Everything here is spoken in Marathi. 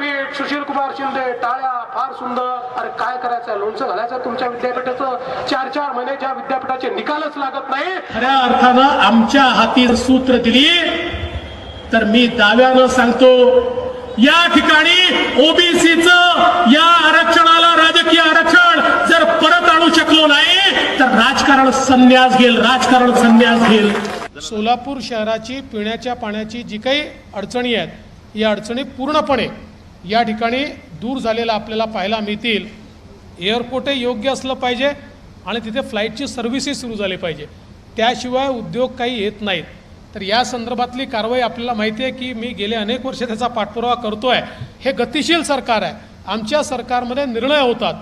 विद्यापीठ सुशील कुमार शिंदे टाळ्या फार सुंदर. अरे काय करायचं? लोणचं घालायचं तुमच्या विद्यापीठाचं? चार चार महिने ज्या विद्यापीठाचे निकालच लागत नाही. खऱ्या अर्थानं आमच्या हाती सूत्र दिली. तर मी दाव्यानं सांगतो या ठिकाणी ओबीसीचं या आरक्षणाला राजकीय आरक्षण जर परत आणू शकलो नाही तर राजकारण संन्यास घेईल राजकारण संन्यास घेईल. सोलापूर शहराची पिण्याच्या पाण्याची जी काही अडचणी आहेत या अडचणी पूर्णपणे या ठिकाणी दूर झालेला आपल्याला पाहायला मिळतील. एअरपोर्टही योग्य असलं पाहिजे आणि तिथे फ्लाईटची सर्व्हिसही सुरू झाली पाहिजे. त्याशिवाय उद्योग काही येत नाहीत. तर या संदर्भातली कारवाई आपल्याला माहिती आहे की मी गेले अनेक वर्ष त्याचा पाठपुरावा करतो आहे हे गतिशील सरकार आहे. आमच्या सरकारमध्ये निर्णय होतात.